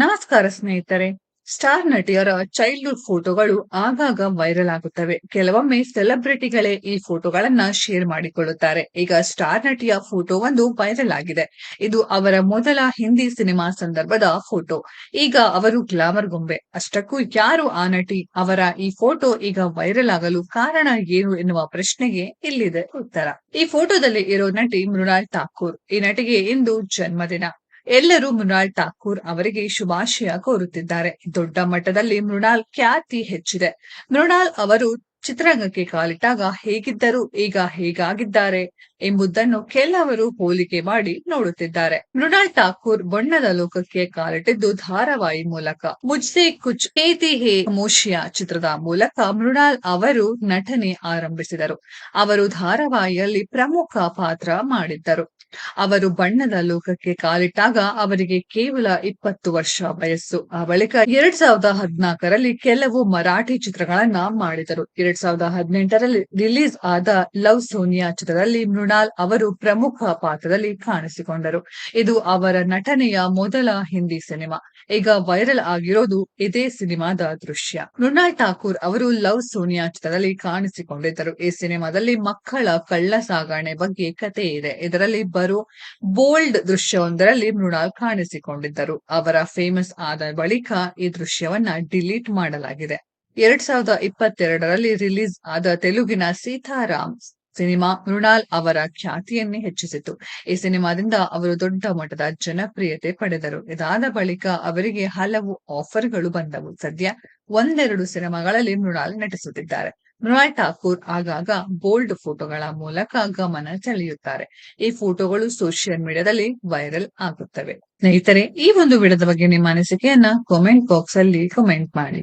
ನಮಸ್ಕಾರ ಸ್ನೇಹಿತರೆ, star ನಟಿಯರ childhood ಫೋಟೋಗಳು ಆಗಾಗ ವೈರಲ್ ಆಗುತ್ತವೆ. ಕೆಲವೊಮ್ಮೆ ಸೆಲೆಬ್ರಿಟಿಗಳೇ ಈ ಫೋಟೋಗಳನ್ನ ಶೇರ್ ಮಾಡಿಕೊಳ್ಳುತ್ತಾರೆ. ಈಗ ಸ್ಟಾರ್ ನಟಿಯ ಫೋಟೋ ಒಂದು ವೈರಲ್ ಆಗಿದೆ. ಇದು ಅವರ ಮೊದಲ ಹಿಂದಿ ಸಿನಿಮಾ ಸಂದರ್ಭದ ಫೋಟೋ ಈಗ ಅವರು ಗ್ಲಾಮರ್ ಗೊಂಬೆ. ಅಷ್ಟಕ್ಕೂ ಯಾರು ಆ ನಟಿ? ಅವರ ಈ ಫೋಟೋ ಈಗ ವೈರಲ್ ಆಗಲು ಕಾರಣ ಏನು ಎನ್ನುವ ಪ್ರಶ್ನೆಗೆ ಇಲ್ಲಿದೆ ಉತ್ತರ. ಈ ಫೋಟೋದಲ್ಲಿ ಇರೋ ನಟಿ ಮೃಣಾಲ್ ಠಾಕೂರ್. ಈ ನಟಿಗೆ ಇಂದು ಜನ್ಮದಿನ. ಎಲ್ಲರೂ ಮೃಣಾಲ್ ಠಾಕೂರ್ ಅವರಿಗೆ ಶುಭಾಶಯ ಕೋರುತ್ತಿದ್ದಾರೆ. ದೊಡ್ಡ ಮಟ್ಟದಲ್ಲಿ ಮೃಣಾಲ್ ಖ್ಯಾತಿ ಹೆಚ್ಚಿದೆ. ಮೃಣಾಲ್ ಅವರು ಚಿತ್ರರಂಗಕ್ಕೆ ಕಾಲಿಟ್ಟಾಗ ಹೇಗಿದ್ದರು, ಈಗ ಹೇಗಾಗಿದ್ದಾರೆ ಎಂಬುದನ್ನು ಕೆಲವರು ಹೋಲಿಕೆ ಮಾಡಿ ನೋಡುತ್ತಿದ್ದಾರೆ. ಮೃಣಾಲ್ ಠಾಕೂರ್ ಬಣ್ಣದ ಲೋಕಕ್ಕೆ ಕಾಲಿಟ್ಟಿದ್ದು ಧಾರಾವಾಹಿ ಮೂಲಕ. ಮುಜ್ಸೆ ಕುಚ್ ಏತಿ ಹೇ ಮೋಶಿಯಾ ಚಿತ್ರದ ಮೂಲಕ ಮೃಣಾಲ್ ಅವರು ನಟನೆ ಆರಂಭಿಸಿದರು. ಅವರು ಧಾರಾವಾಹಿಯಲ್ಲಿ ಪ್ರಮುಖ ಪಾತ್ರ ಮಾಡಿದ್ದರು. ಅವರು ಬಣ್ಣದ ಲೋಕಕ್ಕೆ ಕಾಲಿಟ್ಟಾಗ ಅವರಿಗೆ ಕೇವಲ ಇಪ್ಪತ್ತು ವರ್ಷ ವಯಸ್ಸು. ಆ ಬಳಿಕ ಎರಡ್ ಸಾವಿರದ ಹದಿನಾಲ್ಕರಲ್ಲಿ ಕೆಲವು ಮರಾಠಿ ಚಿತ್ರಗಳನ್ನ ಮಾಡಿದರು. ಎರಡ್ ಸಾವಿರದ ಹದಿನೆಂಟರಲ್ಲಿ ರಿಲೀಸ್ ಆದ ಲವ್ ಸೋನಿಯಾ ಚಿತ್ರದಲ್ಲಿ ಮೃಣಾಲ್ ಅವರು ಪ್ರಮುಖ ಪಾತ್ರದಲ್ಲಿ ಕಾಣಿಸಿಕೊಂಡರು. ಇದು ಅವರ ನಟನೆಯ ಮೊದಲ ಹಿಂದಿ ಸಿನಿಮಾ. ಈಗ ವೈರಲ್ ಆಗಿರೋದು ಇದೇ ಸಿನಿಮಾದ ದೃಶ್ಯ. ಮೃಣಾಲ್ ಠಾಕೂರ್ ಅವರು ಲವ್ ಸೋನಿಯಾ ಚಿತ್ರದಲ್ಲಿ ಕಾಣಿಸಿಕೊಂಡಿದ್ದರು. ಈ ಸಿನಿಮಾದಲ್ಲಿ ಮಕ್ಕಳ ಕಳ್ಳ ಸಾಗಣೆ ಬಗ್ಗೆ ಕತೆ ಇದೆ. ಇದರಲ್ಲಿ ಬರೋ ಬೋಲ್ಡ್ ದೃಶ್ಯವೊಂದರಲ್ಲಿ ಮೃಣಾಲ್ ಕಾಣಿಸಿಕೊಂಡಿದ್ದರು. ಅವರ ಫೇಮಸ್ ಆದ ಬಳಿಕ ಈ ದೃಶ್ಯವನ್ನ ಡಿಲೀಟ್ ಮಾಡಲಾಗಿದೆ. ಎರಡ್ ಸಾವಿರದ ಇಪ್ಪತ್ತೆರಡರಲ್ಲಿ ರಿಲೀಸ್ ಆದ ತೆಲುಗಿನ ಸೀತಾರಾಮ್ ಸಿನಿಮಾ ಮೃಣಾಲ್ ಅವರ ಖ್ಯಾತಿಯನ್ನೇ ಹೆಚ್ಚಿಸಿತು. ಈ ಸಿನಿಮಾದಿಂದ ಅವರು ದೊಡ್ಡ ಮಟ್ಟದ ಜನಪ್ರಿಯತೆ ಪಡೆದರು. ಇದಾದ ಬಳಿಕ ಅವರಿಗೆ ಹಲವು ಆಫರ್ಗಳು ಬಂದವು. ಸದ್ಯ ಒಂದೆರಡು ಸಿನಿಮಾಗಳಲ್ಲಿ ಮೃಣಾಲ್ ನಟಿಸುತ್ತಿದ್ದಾರೆ. ಮೃಣಾಲ್ ಠಾಕೂರ್ ಆಗಾಗ ಬೋಲ್ಡ್ ಫೋಟೋಗಳ ಮೂಲಕ ಗಮನ ಸೆಳೆಯುತ್ತಾರೆ. ಈ ಫೋಟೋಗಳು ಸೋಷಿಯಲ್ ಮೀಡಿಯಾದಲ್ಲಿ ವೈರಲ್ ಆಗುತ್ತವೆ. ಸ್ನೇಹಿತರೆ, ಈ ಒಂದು ವಿಡಿಯೋದ ಬಗ್ಗೆ ನಿಮ್ಮ ಅನಿಸಿಕೆಯನ್ನ ಕಾಮೆಂಟ್ ಬಾಕ್ಸ್ ಅಲ್ಲಿ ಕಮೆಂಟ್ ಮಾಡಿ.